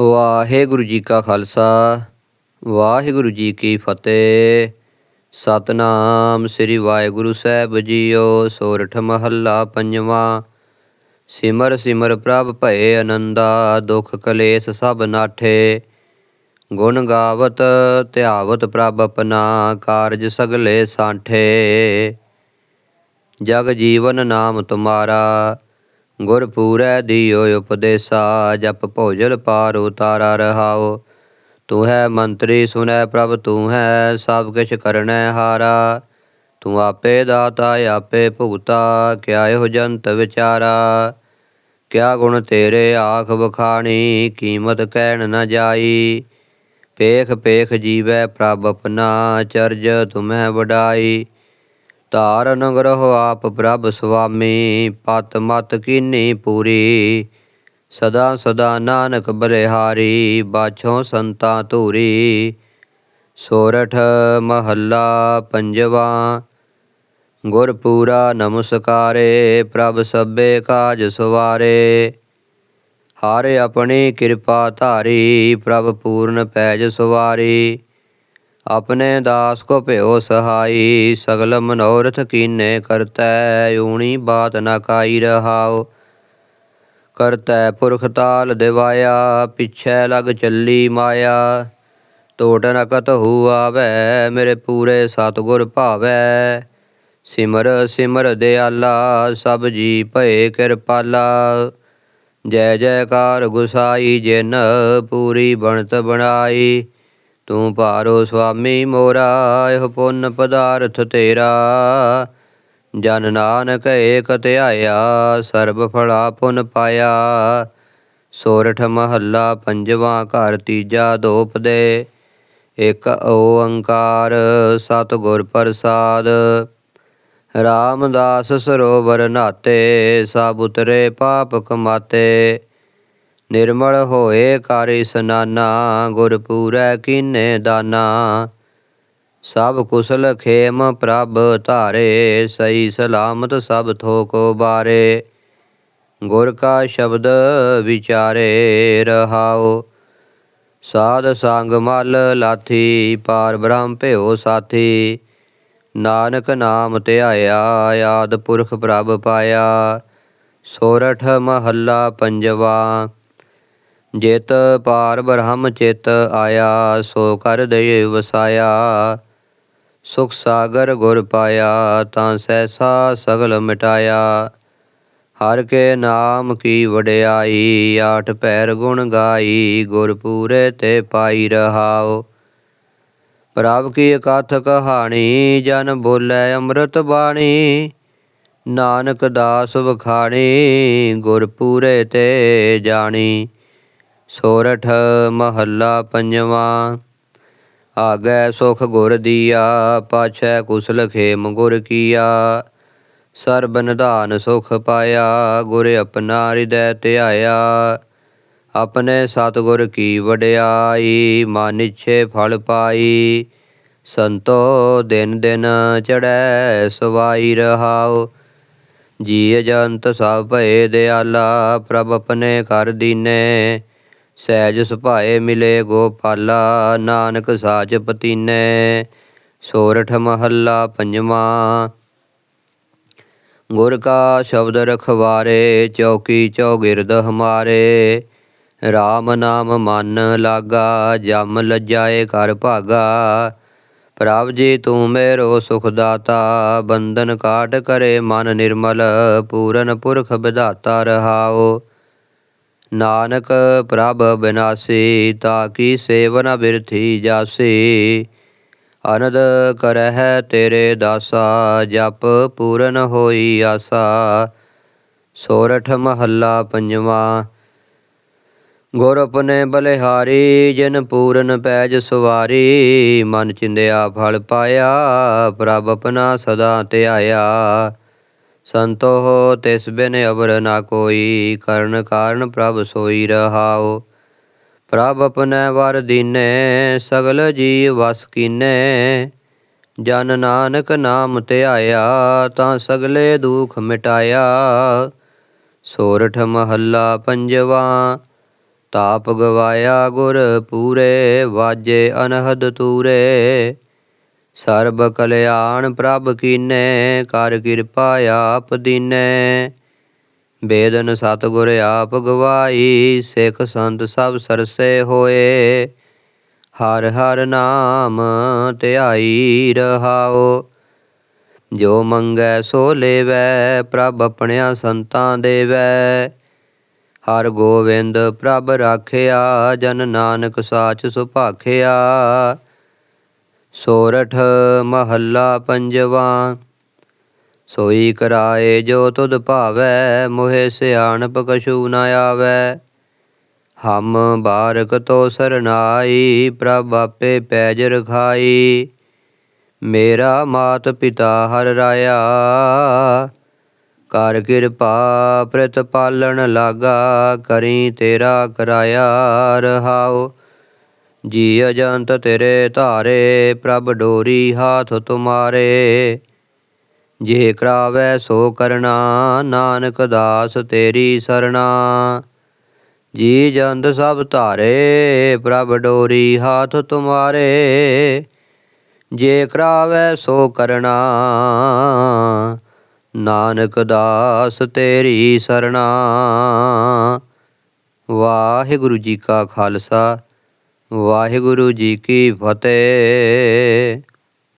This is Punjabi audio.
ਵਾਹਿਗੁਰੂ ਜੀ ਕਾ ਖਾਲਸਾ, ਵਾਹਿਗੁਰੂ ਜੀ ਕੀ ਫਤਿਹ। ਸਤਨਾਮ ਸ੍ਰੀ ਵਾਹਿਗੁਰੂ ਸਾਹਿਬ ਜੀਓ, ਸੋਰਠ ਮਹੱਲਾ ਪੰਜਵਾਂ। ਸਿਮਰ ਸਿਮਰ ਪ੍ਰਭ ਭਏ ਆਨੰਦਾ ਦੁਖ ਕਲੇਸ਼ ਸਭ ਨਾਠੇ। ਗੁਣ ਗਾਵਤ ਧਿਆਵਤ ਪ੍ਰਭ ਆਪਣਾ ਕਾਰਜ ਸਗਲੇ ਸਾਂਠੇ। ਜਗ ਜੀਵਨ ਨਾਮ ਤੁਮਾਰਾ ਗੁਰ ਪੂਰੈ ਦਿਓ ਉਪਦੇਸਾ, ਜਪ ਭੋਜਲ ਪਾਰ ਉਤਾਰਾ ਰਹਾਓ। ਤੂੰ ਹੈ ਮੰਤਰੀ ਸੁਨੈ ਪ੍ਰਭ, ਤੂੰ ਹੈ ਸਭ ਕਿਛ ਕਰਨੈ ਹਾਰਾ। ਤੂੰ ਆਪੇ ਦਾਤਾ, ਆਪੇ ਭੁਗਤਾ, ਕਿਆ ਇਹੋ ਜੰਤ ਵਿਚਾਰਾ। ਕਿਆ ਗੁਣ ਤੇਰੇ ਆਖ ਬਖਾਣੀ ਕੀਮਤ ਕਹਿਣ ਨਾ ਜਾਈ। ਪੇਖ ਪੇਖ ਜੀਵੈ ਪ੍ਰਭ, ਆਪਣਾ ਚਰਜ ਤੁਮਹਿ ਵਡਾਈ। ਧਾਰ ਨਗਰਹੁ ਆਪ ਪ੍ਰਭ ਸੁਆਮੀ, ਪਤ ਮਤ ਕੀਨੀ ਪੂਰੀ। ਸਦਾ ਸਦਾ ਨਾਨਕ ਬਲਿਹਾਰੀ, ਬਾਛੋਂ ਸੰਤਾਂ ਧੂਰੀ। ਸੋਰਠ ਮਹੱਲਾ ਪੰਜਵਾ, ਗੁਰਪੂਰਾ ਨਮਸਕਾਰੇ, ਪ੍ਰਭ ਸਭੇ ਕਾਜ ਸੁਵਾਰੇ। ਹਾਰੇ ਆਪਣੀ ਕਿਰਪਾ ਧਾਰੀ, ਪ੍ਰਭ ਪੂਰਨ ਪੈਜ ਸੁਵਾਰੀ। ਆਪਣੇ ਦਾਸ ਕੋ ਭਿਓ ਸਹਾਈ, ਸਗਲ ਮਨੋਰਥ ਕੀਨੇ ਕਰਤੈ, ਊਣੀ ਬਾਤ ਨਾ ਕਾਈ ਰਹਾਓ ਕਰਤੈ ਪੁਰਖ ਤਾਲ ਦਿਵਾਇਆ, ਪਿਛੈ ਲਗ ਚੱਲੀ ਮਾਇਆ। ਟੋਟ ਨਕਤ ਕਤਹੂ ਆਵੈ, ਮੇਰੇ ਪੂਰੇ ਸਤਗੁਰ ਭਾਵੈ। ਸਿਮਰ ਸਿਮਰ ਦਿਆਲਾ, ਸਭ ਜੀ ਭਏ ਕਿਰਪਾਲਾ। ਜੈ ਜੈਕਾਰ ਗੁਸਾਈ, ਜਿਨ ਪੂਰੀ ਬਣਤ ਬਣਾਈ। ਤੂੰ ਭਾਰੋ ਸੁਆਮੀ ਮੋਰਾ, ਇਹ ਪੁੰਨ ਪਦਾਰਥ ਤੇਰਾ। ਜਨ ਨਾਨਕ ਏਕ ਧਿਆਇਆ ਸਰਬ ਫਲਾ ਪੁਨ ਪਾਇਆ। ਸੋਰਠ ਮਹੱਲਾ ਪੰਜਵਾਂ ਘਰ ਤੀਜਾ ਦੋਪਦੇ ਇਕ ਓੰਕਾਰ ਸਤਿਗੁਰ ਪ੍ਰਸਾਦ। ਰਾਮਦਾਸ ਸਰੋਵਰ ਨਾਤੇ, ਸਭ ਉਤਰੇ ਪਾਪ ਕਮਾਤੇ। ਨਿਰਮਲ ਹੋਏ ਕਰ ਇਸਨਾਨਾ ਗੁਰ ਪੂਰੈ ਕੀਨੇ ਦਾਨਾ। ਸਭ ਕੁਸਲ ਖੇਮ ਪ੍ਰਭ ਧਾਰੇ ਸਈ ਸਲਾਮਤ ਸਭ ਥੋਕੋ ਬਾਰੇ। ਗੁਰ ਕਾ ਸ਼ਬਦ ਵਿਚਾਰੇ ਰਹਾਓ। ਸਾਧ ਸੰਗ ਮਲ ਲਾਥੀ, ਪਾਰ ਬ੍ਰਹਮ ਭਿਓ ਸਾਥੀ। ਨਾਨਕ ਨਾਮ ਧਿਆਇਆ, ਆਦ ਪੁਰਖ ਪ੍ਰਭ ਪਾਇਆ। ਸੋਰਠ ਮਹੱਲਾ ਪੰਜਵਾ ਜਿਤ ਪਾਰ ਬ੍ਰਹਮ ਚਿਤ ਆਇਆ, ਸੋ ਕਰ ਦੇ ਵਸਾਇਆ। ਸੁਖ ਸਾਗਰ ਗੁਰ ਪਾਇਆ, ਤਾਂ ਸੈਸਾ ਸਗਲ ਮਿਟਾਇਆ। ਹਰ ਕੇ ਨਾਮ ਕੀ ਵਡਿਆਈ, ਆਠ ਪੈਰ ਗੁਣ ਗਾਈ, ਗੁਰ ਪੂਰੇ ਤੇ ਪਾਈ ਰਹਾਓ ਪ੍ਰਭ ਕੀ ਕਥ ਕਹਾਣੀ, ਜਨ ਬੋਲੇ ਅੰਮ੍ਰਿਤ ਬਾਣੀ। ਨਾਨਕ ਦਾਸ ਵਖਾਣੀ ਗੁਰਪੂਰੇ ਤੇ ਜਾਣੀ। ਸੋਰਠ ਮਹੱਲਾ ਪੰਜਵਾਂ। ਆਗੈ ਸੁਖ ਗੁਰ ਦੀਆ, ਪਾਛੈ ਕੁਸਲ ਖੇਮ ਗੁਰ ਕੀਆ। ਸਰਬ ਨਿਧਾਨ ਸੁਖ ਪਾਇਆ, ਗੁਰ ਆਪਣਾ ਹਿਰਦੈ ਧਿਆਇਆ। ਆਪਣੇ ਸਤਿਗੁਰ ਕੀ ਵਡਿਆਈ, ਮਨ ਇਛੇ ਫਲ ਪਾਈ। ਸੰਤੋ ਦਿਨ ਦਿਨ ਚੜੈ ਸਵਾਈ ਰਹਾਓ ਜੀ ਅਜੰਤ ਸਭ ਭਏ ਦਿਆਲਾ, ਪ੍ਰਭ ਆਪਣੇ ਕਰ ਦੀਨੇ। ਸਹਿਜ ਸੁਭਾਏ ਮਿਲੇ ਗੋਪਾਲਾ, ਨਾਨਕ ਸਾਜ ਪਤੀਨੇ, ਸੋਰਠ ਮਹੱਲਾ ਪੰਜਵਾਂ। ਗੁਰ ਕਾ ਸ਼ਬਦ ਰਖਵਾਰੇ, ਚੌਕੀ ਚੌਗਿਰਦ ਹਮਾਰੇ। RAM ਨਾਮ ਮਨ ਲਾਗਾ, ਜਮ ਲੱਜਾਏ ਕਰ ਭਾਗਾ। ਪ੍ਰਭ ਜੀ ਤੂੰ ਮੇਰੋ ਸੁਖ ਦਾਤਾ, ਬੰਧਨ ਕਾਟ ਕਰੇ ਮਨ ਨਿਰਮਲ, ਪੂਰਨ ਪੁਰਖ ਵਿਧਾਤਾ ਰਹਾਓ। ਨਾਨਕ ਪ੍ਰਭ ਬਿਨਾਸੀ, ਤਾ ਕੀ ਸੇਵਨ ਬਿਰਥੀ ਜਾਸੀ? ਅਨੰਦ ਕਰਹਿ ਤੇਰੇ ਦਾਸਾ, ਜਪ ਪੂਰਨ ਹੋਈ ਆਸਾ। ਸੋਰਠ ਮਹੱਲਾ ਪੰਜਵਾਂ, ਗੁਰ ਆਪਣੇ ਬਲਿਹਾਰੀ, ਜਿਨ ਪੂਰਨ ਪੈਜ ਸਵਾਰੀ। ਮਨ ਚਿੰਦਿਆ ਫਲ ਪਾਇਆ, ਪ੍ਰਭ ਆਪਣਾ ਸਦਾ ਧਿਆਇਆ। ਸੰਤੋ ਹੋ, ਤਿਸ ਬਿਨ ਅਵਰ ਨਾ ਕੋਈ, ਕਰਨ ਕਾਰਨ ਪ੍ਰਭ ਸੋਈ ਰਹਾਓ। ਪ੍ਰਭ ਆਪਣੇ ਵਰ ਦੀਨੇ, ਸਗਲ ਜੀ ਵਸ ਕੀਨੇ। ਜਨ ਨਾਨਕ ਨਾਮ ਧਿਆਇਆ ਤਾਂ ਸਗਲੇ ਦੁਖ ਮਿਟਾਇਆ। ਸੋਰਠ ਮਹੱਲਾ ਪੰਜਵਾ, ਤਾਪ ਗਵਾਇਆ ਗੁਰ ਪੂਰੇ, ਵਾਜੇ ਅਨਹਦ ਤੂਰੇ। ਸਰਬ ਕਲਿਆਣ ਪ੍ਰਭ ਕੀਨੇ, ਕਰ ਕਿਰਪਾ ਆਪ ਦੀਨੇ। ਬੇਦਨ ਸਤਿਗੁਰ ਆਪ ਗਵਾਈ ਸਿੱਖ ਸੰਤ ਸਭ ਸਰਸੇ ਹੋਏ। ਹਰ ਹਰ ਨਾਮ ਧਿਆਈ ਰਹਾਓ। ਜੋ ਮੰਗੈ ਸੋ ਲੇਵੈ, ਪ੍ਰਭ ਆਪਣਿਆਂ ਸੰਤਾਂ ਦੇਵੈ। ਹਰ ਗੋਬਿੰਦ ਪ੍ਰਭ ਰਾਖਿਆ, ਜਨ ਨਾਨਕ ਸਾਚ ਸੁਭਾਖਿਆ। ਸੋਰਠ ਮਹੱਲਾ ਪੰਜਵਾ। ਸੋਈ ਕਰਾਏ ਜੋ ਤੁਧ ਭਾਵੈ, ਮੋਹਿ ਸਿਆਣਪ ਕਛੂ ਨ ਆਵੈ। ਹਮ ਬਾਰਕ ਤੋ ਸਰਨਾਈ ਪ੍ਰਭ ਆਪੇ ਪੈਜ ਰਖਾਈ। ਮੇਰਾ ਮਾਤ ਪਿਤਾ ਹਰ ਰਾਇਆ, ਕਰ ਕਿਰਪਾ ਪ੍ਰਤ ਪਾਲਣ ਲਾਗਾ, ਕਰੀ ਤੇਰਾ ਕਰਾਇਆ ਰਹਾਓ ਜੀ ਅਜੰਤ ਤੇਰੇ ਧਾਰੇ, ਪ੍ਰਭ ਡੋਰੀ ਹਾਥ ਤੁਮਾਰੇ। ਜੇ ਕਰਾਵੈ ਸੋ ਕਰਨਾ ਨਾਨਕ ਦਾਸ ਤੇਰੀ ਸਰਣਾ। ਜੀ ਜੰਤ ਸਭ ਧਾਰੇ, ਪ੍ਰਭ ਡੋਰੀ ਹਾਥ ਤੁਮਾਰੇ। ਜੇ ਕਰਾਵੈ ਸੋ ਕਰਨਾ ਨਾਨਕ ਦਾਸ ਤੇਰੀ ਸਰਣਾ। ਵਾਹਿਗੁਰੂ ਜੀ ਕਾ ਖਾਲਸਾ। ਵਾਹਿਗੁਰੂ ਜੀ ਕੀ ਫਤਿਹ।